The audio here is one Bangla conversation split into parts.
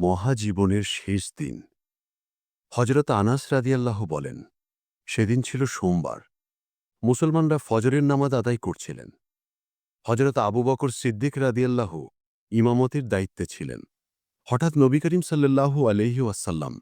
মহাজীবনের শেষ দিন। হজরত আনাস রাদিয়াল্লাহ বলেন, সেদিন ছিল সোমবার। মুসলমানরা ফজরের নামাজ আদায় করছিলেন। হজরত আবু বকর সিদ্দিক রাদিয়াল্লাহ ইমামতির দায়িত্বে ছিলেন। হঠাৎ নবী করিম সাল্লাল্লাহু আলহি ওয়াসাল্লাম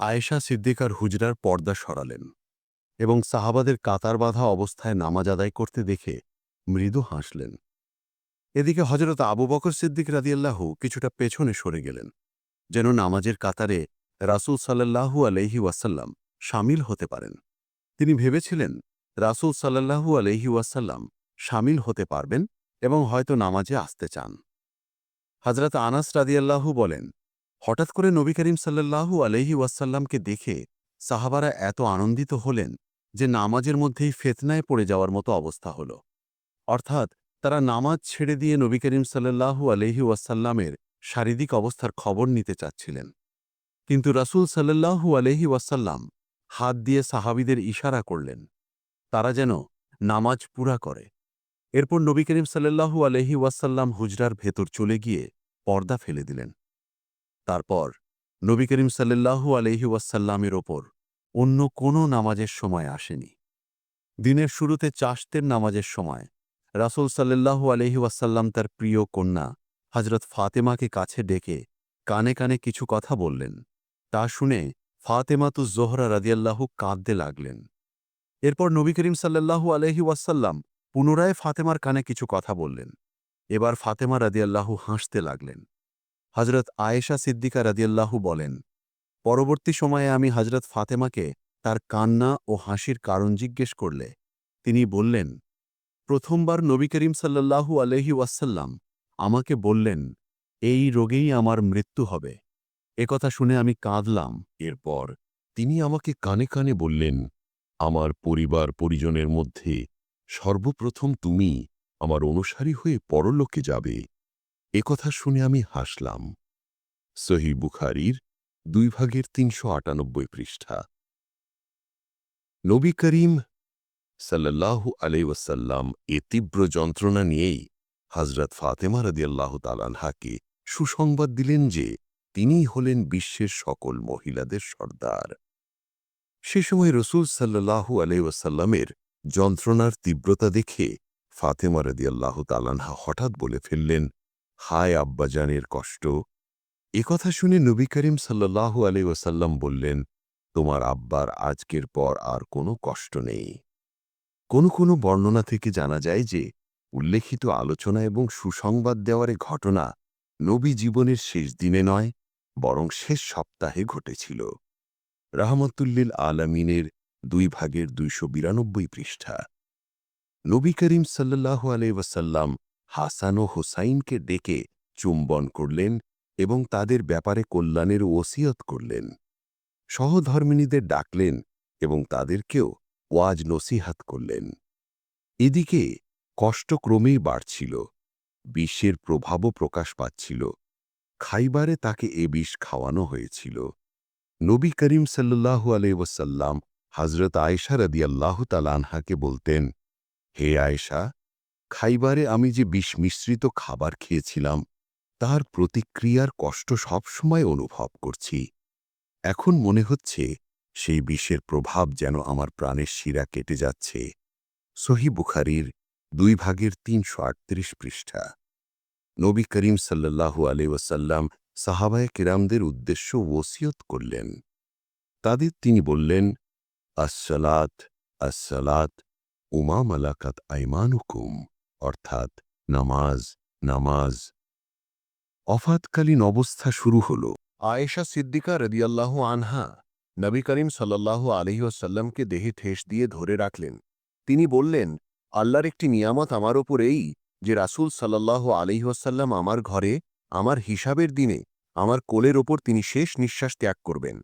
আয়েশা সিদ্দিকার হুজরার পর্দা সরালেন এবং সাহাবাদের কাতার বাঁধা অবস্থায় নামাজ আদায় করতে দেখে মৃদু হাসলেন। এদিকে হজরত আবু বকর সিদ্দিক রাদিয়াল্লাহু কিছুটা পেছনে সরে গেলেন। যেন নামাজের কাতারে রাসূল সাল্লাল্লাহু আলহি ওয়াসাল্লাম সামিল হতে পারেন। তিনি ভেবেছিলেন, রাসূল সাল্লাল্লাহু আলহি ওয়াসাল্লাম সামিল হতে পারবেন এবং হয়তো নামাজে আসতে চান। হজরত আনাস রাদিয়াল্লাহু বলেন, হঠাৎ করে নবী করিম সাল্লাল্লাহু আলহি ওয়াসাল্লামকে দেখে সাহাবারা এত আনন্দিত হলেন যে নামাজের মধ্যেই ফেতনায় পড়ে যাওয়ার মতো অবস্থা হল। অর্থাৎ তারা নামাজ ছেড়ে দিয়ে নবী করিম সাল্লাল্লাহু আলহি ওয়াসাল্লামের শারীরিক অবস্থার খবর নিতে চাচ্ছিলেন। কিন্তু রাসূল সাল্লাল্লাহু আলহি ওয়াসাল্লাম হাত দিয়ে সাহাবিদের ইশারা করলেন, তারা যেন নামাজ পুরা করে। এরপর নবী করিম সাল্লাল্লাহু আলহি ওয়াসাল্লাম হুজরার ভেতর চলে গিয়ে পর্দা ফেলে দিলেন। তারপর নবী করিম সাল্লাল্লাহু আলহি ওয়াসাল্লামের ওপর অন্য কোনো নামাজের সময় আসেনি। দিনের শুরুতে চাষতের নামাজের সময় রাসূল সাল্লাল্লাহু আলহি ওয়াসাল্লাম তার প্রিয় কন্যা হজরত ফাতেমাকে কাছে ডেকে কানে কানে কিছু কথা বললেন। তা শুনে ফাতেমাতু জোহরা রাদিয়াল্লাহু কাঁদতে লাগলেন। এরপর নবী করিম সাল্লাল্লাহু আলহি ওয়াসাল্লাম পুনরায় ফাতেমার কানে কিছু কথা বললেন। এবার ফাতেমা রাদিয়াল্লাহু হাসতে লাগলেন। হজরত আয়েশা সিদ্দিকা রাদিয়াল্লাহু বলেন, পরবর্তী সময়ে আমি হজরত ফাতেমাকে তার কান্না ও হাসির কারণ জিজ্ঞেস করলে তিনি বললেন, প্রথমবার নবী করিম সাল্লাল্লাহু আলহি ওয়াসাল্লাম আমাকে বললেন, এই রোগেই আমার মৃত্যু হবে। একথা শুনে আমি কাঁদলাম। এরপর তিনি আমাকে কানে কানে বললেন, আমার পরিবার পরিজনের মধ্যে সর্বপ্রথম তুমি আমার অনুসারী হয়ে পরলোকে যাবে। একথা শুনে আমি হাসলাম। সহি বুখারির দুই ভাগের তিনশো আটানব্বই পৃষ্ঠা। নবী করিম সাল্লাল্লাহু আলাইসাল্লাম এ তীব্র যন্ত্রণা নিয়েই হজরত ফাতেমা রদিয়াল্লাহ তালানহাকে সুসংবাদ দিলেন যে, তিনিই হলেন বিশ্বের সকল মহিলাদের সর্দার। সে সময় রসুল সাল্লাহু আলাইসাল্লামের যন্ত্রণার তীব্রতা দেখে ফাতেমা রদিয়াল্লাহ তালানহা হঠাৎ বলে ফেললেন, হায় আব্বাজানের কষ্ট। একথা শুনে নবী করিম সাল্লাহু আলাইসাল্লাম বললেন, তোমার আব্বার আজকের পর আর কোনো কষ্ট নেই। কোনো কোনো বর্ণনা থেকে জানা যায় যে উল্লেখিত আলোচনা এবং সুসংবাদ দেওয়ার ঘটনা নবী জীবনের শেষ দিনে নয়, বরং শেষ সপ্তাহে ঘটেছিল। রাহমতুল্লিল আলমিনের দুই ভাগের দুইশো বিরানব্বই পৃষ্ঠা। নবী করিম সাল্লাহ আলাইসাল্লাম হাসান ও হোসাইনকে ডেকে চুম্বন করলেন এবং তাদের ব্যাপারে কল্যাণের ওসিয়ত করলেন। সহধর্মিনীদের ডাকলেন এবং তাদেরকেও ওয়াজ নসিহাত করলেন। এদিকে কষ্ট ক্রমেই বাড়ছিল। বিশ্বের প্রভাবও প্রকাশ পাচ্ছিল। খাইবারে তাকে এ বিষ খাওয়ানো হয়েছিল। নবী করিম সাল্লু আলহ্লাম হজরত আয়েশা রদিয়াল্লাহ তালানহাকে বলতেন, হে আয়েশা, খাইবারে আমি যে বিষ মিশ্রিত খাবার খেয়েছিলাম তার প্রতিক্রিয়ার কষ্ট সবসময় অনুভব করছি। এখন মনে হচ্ছে সেই বিষের প্রভাব যেন আমার প্রাণের শিরা কেটে যাচ্ছে। সহি বুখারির দুই ভাগের তিনশো আটত্রিশ পৃষ্ঠা। নবী করিম সাল্লাহু আলহাসাল্লাম সাহাবায় কেরামদের উদ্দেশ্য ওসিয়ত করলেন। তাদের তিনি বললেন, আসসালাত আসসালাত উমা মালাকাত আইমানুকুম অর্থাৎ নামাজ নামাজ। অফাতকালীন অবস্থা শুরু হল। আয়েশা সিদ্দিকা রদিয়াল্লাহু আনহা নবী করিম সাল্লাল্লাহু আলহিউসাল্লামকে দেহে ঠেস দিয়ে ধরে রাখলেন। তিনি বললেন আল্লাহর একটি নিয়ামত আমার ওপর এই যে রাসূল সাল্লাল্লাহু আলহিউসাল্লাম আমার ঘরে, আমার হিসাবের দিনে, আমার কোলের ওপর তিনি শেষ নিঃশ্বাস ত্যাগ করবেন।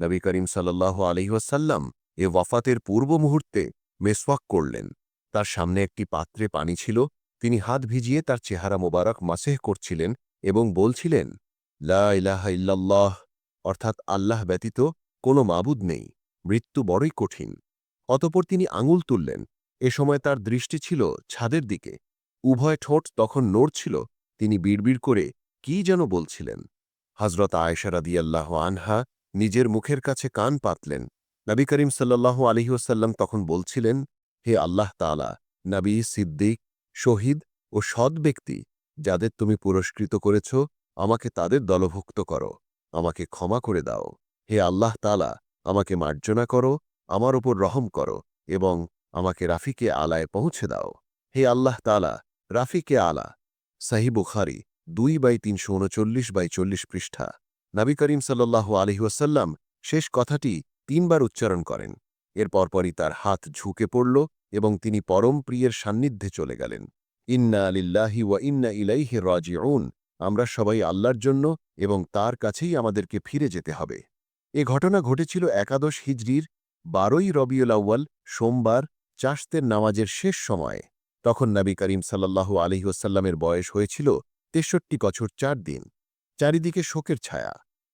নবী করিম সাল্লাল্লাহু আলহিউসাল্লাম এ ওয়াফাতের পূর্ব মুহূর্তে মেসওয়াক করলেন। তার সামনে একটি পাত্রে পানি ছিল, তিনি হাত ভিজিয়ে তার চেহারা মোবারক মাসেহ করছিলেন এবং বলছিলেন, লা ইলাহা ইল্লাল্লাহ অর্থাৎ আল্লাহ ব্যতীত কোনো মাবুদ নেই, মৃত্যু বড়ই কঠিন। অতপর তিনি আঙুল তুললেন এ সময় তার দৃষ্টি ছিল ছাদের দিকে। উভয় ঠোঁট তখন নড়ছিল, তিনি বিড়বিড় করে কি যেন বলছিলেন। হজরত আয়েশা রাদিয়াল্লাহ আনহা নিজের মুখের কাছে কান পাতলেন। নবী করিম সাল্লাল্লাহু আলহি ওসাল্লাম তখন বলছিলেন, হে আল্লাহ তালা নবী, সিদ্দিক, শহীদ ও সৎ ব্যক্তি, যাদের তুমি পুরস্কৃত করেছ, আমাকে তাদের দলভুক্ত করো, আমাকে ক্ষমা করে দাও। হে আল্লাহ তালা আমাকে মার্জনা করো, আমার ওপর রহম করো এবং আমাকে রাফিকে আলায় পৌঁছে দাও। হে আল্লাহ তালা রাফিকে আলা। সাহি বুখারি দুই বাই তিনশো উনচল্লিশ বাই চল্লিশ পৃষ্ঠা। নবী করিম সাল্লাহ আলহিউসাল্লাম শেষ কথাটি তিনবার উচ্চারণ করেন। এর পরপরই তার হাত ঝুঁকে পড়ল এবং তিনি পরম প্রিয়ের সান্নিধ্যে চলে গেলেন। ইন্না আলিল্লাহি ওয়া ইন্না ইলাইহি রাজিউন। আমরা সবাই আল্লাহর জন্য এবং তার কাছেই আমাদেরকে ফিরে যেতে হবে। এ ঘটনা ঘটেছিল একাদশ হিজরির বারোই রবিউল আউ্য়াল সোমবার চাষতের নামাজের শেষ সময়ে, তখন নবী করিম সাল্লাল্লাহু আলহিউসাল্লামের বয়স হয়েছিল তেষট্টি বছর চার দিন। চারিদিকে শোকের ছায়া।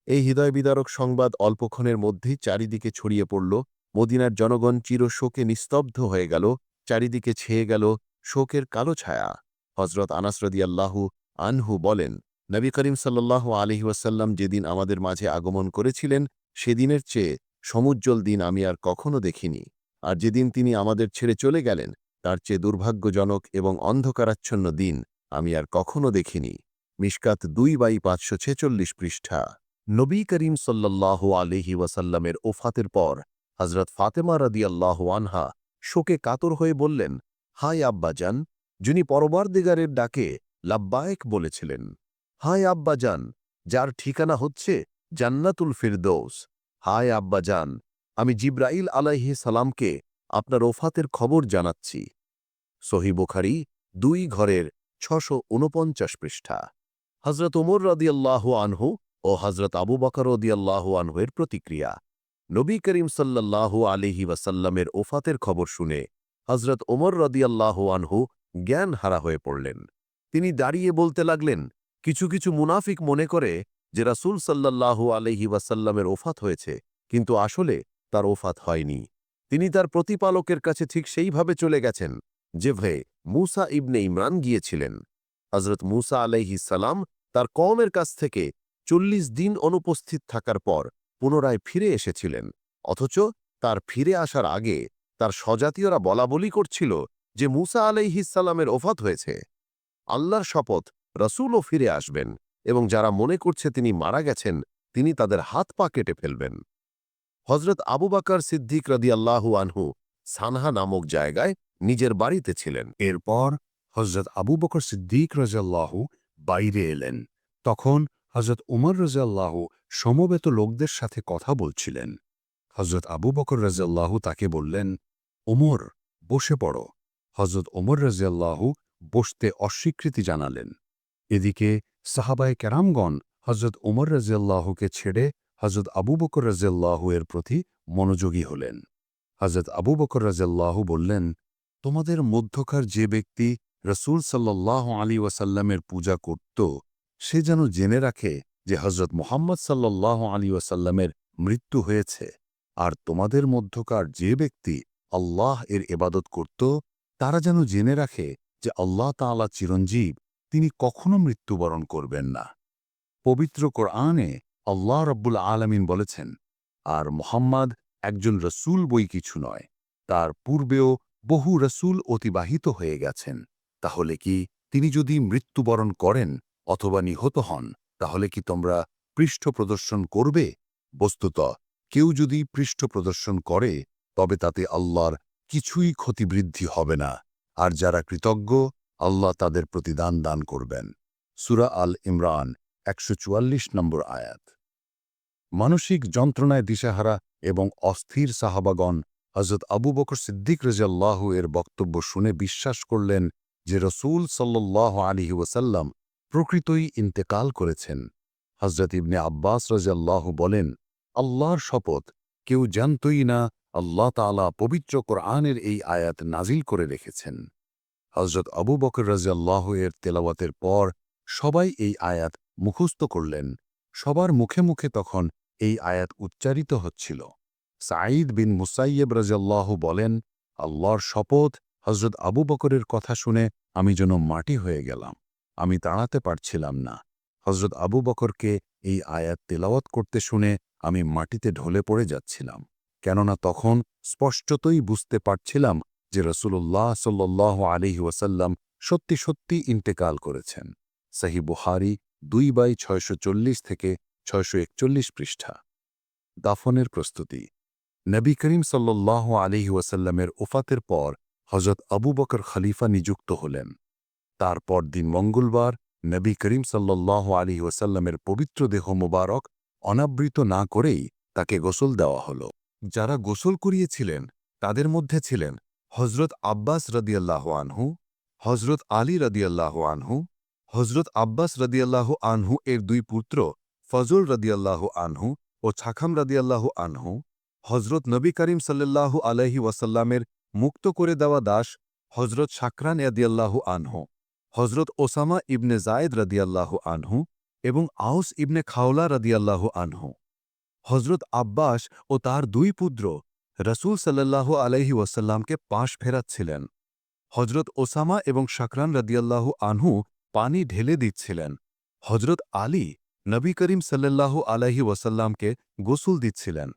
এই হৃদয় বিদারক সংবাদ অল্পক্ষণের মধ্যেই চারিদিকে ছড়িয়ে পড়ল। মদিনার জনগণ চির শোকে নিস্তব্ধ হয়ে গেল, চারিদিকে ছেয়ে গেল শোকের কালো ছায়া। হজরত আনাসরদিয়াল্লাহু আনহু বলেন, নবী করিম সাল্লাহ আলহি ওয়াসাল্লাম যেদিন আমাদের মাঝে আগমন করেছিলেন, সেদিনের চেয়ে সমুজ্জ্বল দিন আমি আর কখনো দেখিনি। আর যেদিন তিনি আমাদের ছেড়ে চলে গেলেন, তার চেয়ে দুর্ভাগ্যজনক এবং অন্ধকারাচ্ছন্ন দিন আমি আর কখনো দেখিনি। মিশকাত দুই বাই পাঁচশো ছেচল্লিশ পৃষ্ঠা। নবী করিম সাল্লাহ আলহি ওয়াসাল্লামের ওফাতের পর হজরত ফাতেমা রদিয়াল্লাহ আনহা শোকে কাতর হয়ে বললেন, হায় আব্বাজান, যিনি পরবারদিগারের ডাকে লাব্বায়েক বলেছিলেন। হায় আব্বাজান, যার ঠিকানা হচ্ছে জান্নাতুল ফিরদৌস। হায় আব্বাজান আমি জিব্রাইল আলাইহি সালামকে আপনার ওফাতের খবর জানাচ্ছি। সহি বুখারি দুই ঘরের ছশো উনপঞ্চাশ পৃষ্ঠা। হজরত ওমর রদিয়াল্লাহ আনহু ও হজরত আবু বকর রদিয়াল্লাহ আনহুয়ের প্রতিক্রিয়া। নবী করিম সাল্লাল্লাহু আলিহি ওয়াসাল্লামের ওফাতের খবর শুনে হজরত ওমর রদিয়াল্লাহ আনহু জ্ঞান হারা হয়ে পড়লেন। তিনি দাঁড়িয়ে বলতে লাগলেন, কিছু কিছু মুনাফিক মনে করে যে রাসূল সাল্লাল্লাহু আলহি ওয়াসাল্লামের ওফাত হয়েছে, কিন্তু আসলে তার ওফাত হয়নি। তিনি তার প্রতিপালকের কাছে ঠিক সেইভাবে চলে গেছেন যেভাবে মুসা ইবনে ইমরান গিয়েছিলেন। হজরত মুসা আলাইহি সালাম তার কওমের কাছ থেকে চল্লিশ দিন অনুপস্থিত থাকার পর পুনরায় ফিরে এসেছিলেন, অথচ তার ফিরে আসার আগে তার স্বজাতীয়রা বলাবলি করছিল যে মুসা আলাইহিসাল্লামের ওফাত হয়েছে। আল্লাহর শপথ, রসুলও ফিরে আসবেন এবং যারা মনে করছে তিনি মারা গেছেন, তিনি তাদের হাত পা কেটে ফেলবেন। হজরত আবু বাকার সিদ্দিক রদিয়াল্লাহু আনহু সানহা নামক জায়গায় নিজের বাড়িতে ছিলেন। এরপর হজরত আবু বকর সিদ্দিক রাজাল্লাহু বাইরে এলেন। তখন হজরত উমর রাজাল্লাহু সমবেত লোকদের সাথে কথা বলছিলেন। হজরত আবু বকর রাজাল্লাহু তাকে বললেন ওমর বসে পড়ো। হজরত ওমর রাজিয়াল্লাহু বসতে অস্বীকৃতি জানালেন। এদিকে সাহাবায় কেরামগণ হজরত ওমর রাজিয়াল্লাহুকে ছেড়ে হজরত আবু বকর রাজিয়াল্লাহু এর প্রতি মনোযোগী হলেন। হজরত আবু বকর রাজিয়াল্লাহু বললেন, তোমাদের মধ্যকার যে ব্যক্তি রসুল সাল্লাহ আলী ওয়াসাল্লামের পূজা করত, সে যেন জেনে রাখে যে হজরত মোহাম্মদ সাল্লাহ আলী ওয়াসাল্লামের মৃত্যু হয়েছে। আর তোমাদের মধ্যকার যে ব্যক্তি আল্লাহ এর এবাদত করত, তারা যেন জেনে রাখে যে আল্লাহ তাআলা চিরঞ্জীব, তিনি কখনো মৃত্যুবরণ করবেন না। পবিত্র কোরআনে আল্লাহ রব্বুল আলমিন বলেছেন, আর মোহাম্মদ একজন রসুল বই কিছু নয়, তার পূর্বেও বহু রসুল অতিবাহিত হয়ে গেছেন। তাহলে কি তিনি যদি মৃত্যুবরণ করেন অথবা নিহত হন, তাহলে কি তোমরা পৃষ্ঠ প্রদর্শন করবে? বস্তুত, কেউ যদি পৃষ্ঠ প্রদর্শন করে, তবে তাতে আল্লাহর কিছুই ক্ষতিবৃদ্ধি হবে না। আর যারা কৃতজ্ঞ, আল্লাহ তাদের প্রতিদান দান করবেন। সুরা আল ইমরান একশো চুয়াল্লিশ নম্বর আয়াত। মানসিক যন্ত্রণায় দিশাহারা এবং অস্থির সাহাবাগণ হজরত আবু বকর সিদ্দিক রেজাল্লাহু এর বক্তব্য শুনে বিশ্বাস করলেন যে রসুল সাল্লাহ আলিহি ওয়াসাল্লাম প্রকৃতই ইন্তেকাল করেছেন। হজরত ইবনে আব্বাস রাজাল্লাহ বলেন, আল্লাহর শপথ কেউ জানতই না আল্লাহ তালা পবিত্র কোরআনের এই আয়াত নাজিল করে রেখেছেন। হজরত আবু বকর রাজিয়াল্লাহ এর তেলাওয়াতের পর সবাই এই আয়াত মুখস্থ করলেন। সবার মুখে মুখে তখন এই আয়াত উচ্চারিত হচ্ছিল। সাঈদ বিন মুসাইয়েব রাজাল্লাহ বলেন, আল্লাহর শপথ হজরত আবু বকরের কথা শুনে আমি যেন মাটি হয়ে গেলাম। আমি দাঁড়াতে পারছিলাম না। হজরত আবু বকরকে এই আয়াত তেলাওয়াত করতে শুনে আমি মাটিতে ঢলে পড়ে যাচ্ছিলাম। কেননা তখন স্পষ্টতই বুঝতে পারছিলাম যে রসুল্লাহ সাল্লাহ আলিহি ওয়াসাল্লাম সত্যি সত্যি ইন্তেকাল করেছেন। সাহি বুহারি দুই বাই ছয়শো চল্লিশ থেকে ছয়শো একচল্লিশ পৃষ্ঠা। দাফনের প্রস্তুতি। নবী করিম সাল্লাহ আলিহি ওয়াসাল্লামের ওফাতের পর হজরত আবু বকর খলিফা নিযুক্ত হলেন। তারপর দিন মঙ্গলবার নবী করিম সাল্লাহ আলী ওসাল্লামের পবিত্র দেহ মোবারক অনাবৃত না করেই তাকে গোসল দেওয়া হল। যারা গোসল করিয়েছিলেন, তাদের মধ্যে ছিলেন হজরত আব্বাস রদিয়াল্লাহ আনহু হজরত আলী রদিয়াল্লাহ আনহু হজরত আব্বাস রদিয়াল্লাহ আনহু এর দুই পুত্র ফজল রদিয়াল্লাহ আনহু ও ছাখাম রদিয়াল্লাহ আনহু হজরত নবী করিম সাল্লাল্লাহু আলহি ওয়াসাল্লামের মুক্ত করে দেওয়া দাস হজরত শাকরান ইয়াদিয়াল্লাহু আনহু হজরত ওসামা ইবনে জায়েদ রদিয়াল্লাহু আনহু এবং আউস ইবনে খাওলা রদিয়াল্লাহু আনহু। হজরত আব্বাস ও তার দুই পুত্র রসুল সাল্লাল্লাহু আলহি ওয়াসাল্লামকে পাশ ফেরাচ্ছিলেন। হজরত ওসামা এবং শাকরান রদিয়াল্লাহু আনহু পানি ঢেলে দিচ্ছিলেন। হজরত আলী নবী করিম সাল্লাল্লাহু আলহি ওয়াসাল্লামকে গোসুল দিচ্ছিলেন।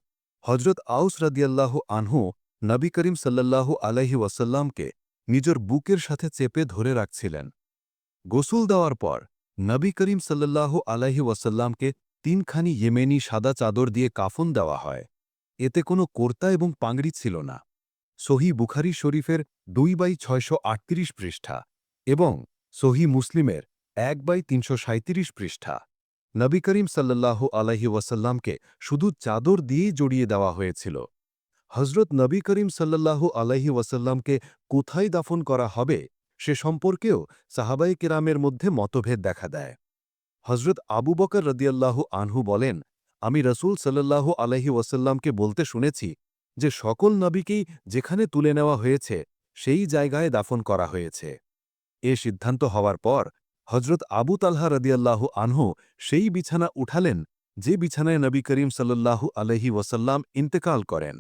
হজরত আউস রদিয়াল্লাহু আনহু নবী করিম সাল্লাল্লাহু আলহি ওয়াসাল্লামকে নিজের বুকের সাথে চেপে ধরে রাখছিলেন। গোসুল দেওয়ার পর নবী করিম সাল্লাল্লাহু আলাহি ওয়াসাল্লামকে তিনখানি ইয়েমেনি সাদা চাদর দিয়ে কাফন দেওয়া হয়। এতে কোনো কর্তা এবং পাংড়ি ছিল না। সহি বুখারি শরীফের দুই বাই ছয়শো আটত্রিশ পৃষ্ঠা এবং সহি মুসলিমের এক বাই তিনশো পৃষ্ঠা। নবী করিম সাল্লাল্লাহু আলাহি ওয়াসাল্লামকে শুধু চাদর দিয়েই জড়িয়ে দেওয়া হয়েছিল। হজরত নবী করিম সাল্লাল্লাহু আলাইহি ওয়াসাল্লামকে কোথায় দাফন করা হবে সে সম্পর্কেও সাহাবাই কেরামের মধ্যে মতভেদ দেখা দেয়। হজরত আবু বকর রদিয়াল্লাহু আনহু বলেন, আমি রসুল সাল্লাল্লাহু আলাইহি ওয়াসাল্লামকে বলতে শুনেছি যে সকল নবীকেই যেখানে তুলে নেওয়া হয়েছে, সেই জায়গায় দাফন করা হয়েছে। এ সিদ্ধান্ত হওয়ার পর হজরত আবু তালহা রদিয়াল্লাহু আনহু সেই বিছানা উঠালেন যে বিছানায় নবী করিম সাল্লাল্লাহু আলহি ওয়াসাল্লাম ইন্তেকাল করেন।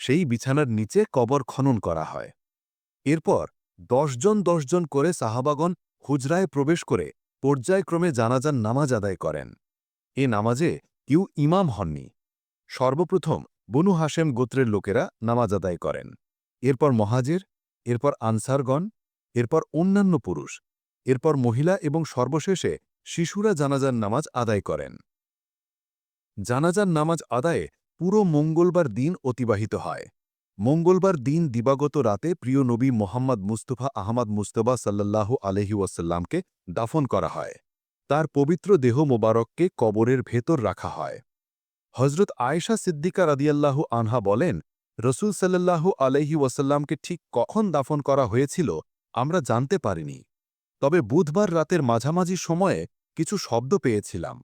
সেই বিছানার নিচে কবর খনন করা হয়। এরপর দশজন দশজন করে সাহাবাগণ হুজরায় প্রবেশ করে পর্যায়ক্রমে জানাজান নামাজ আদায় করেন। এ নামাজে কেউ ইমাম হননি। সর্বপ্রথম বনু হাশেম গোত্রের লোকেরা নামাজ আদায় করেন। এরপর মহাজের, এরপর আনসারগণ, এরপর অন্যান্য পুরুষ। এরপর মহিলা এবং সর্বশেষে শিশুরা জানাজার নামাজ আদায় করেন। জানাজার নামাজ আদায়ে পুরো মঙ্গলবার দিন অতিবাহিত হয়। মঙ্গলবার দিন দিবাগত রাতে প্রিয় নবী মোহাম্মদ মুস্তফা আহমদ মুস্তফা সাল্লাল্লাহু আলহি ওয়াসাল্লামকে দাফন করা হয়। তার পবিত্র দেহ মোবারককে কবরের ভেতর রাখা হয়। হজরত আয়েশা সিদ্দিকা রাদিয়াল্লাহু আনহা বলেন, রসুল সাল্লাল্লাহু আলহি ওয়াসাল্লামকে ঠিক কখন দাফন করা হয়েছিল আমরা জানতে পারিনি। তবে বুধবার রাতের মাঝামাঝি সময়ে কিছু শব্দ পেয়েছিলাম।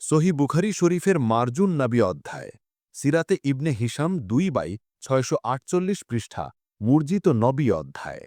সহি বুখারি শরীফের মার্জুন নাবি অধ্যায়, সিরাতে ইবনে হিসাম দুই বাই ছয়শো আটচল্লিশ পৃষ্ঠা, মূর্জিত নবী অধ্যায়।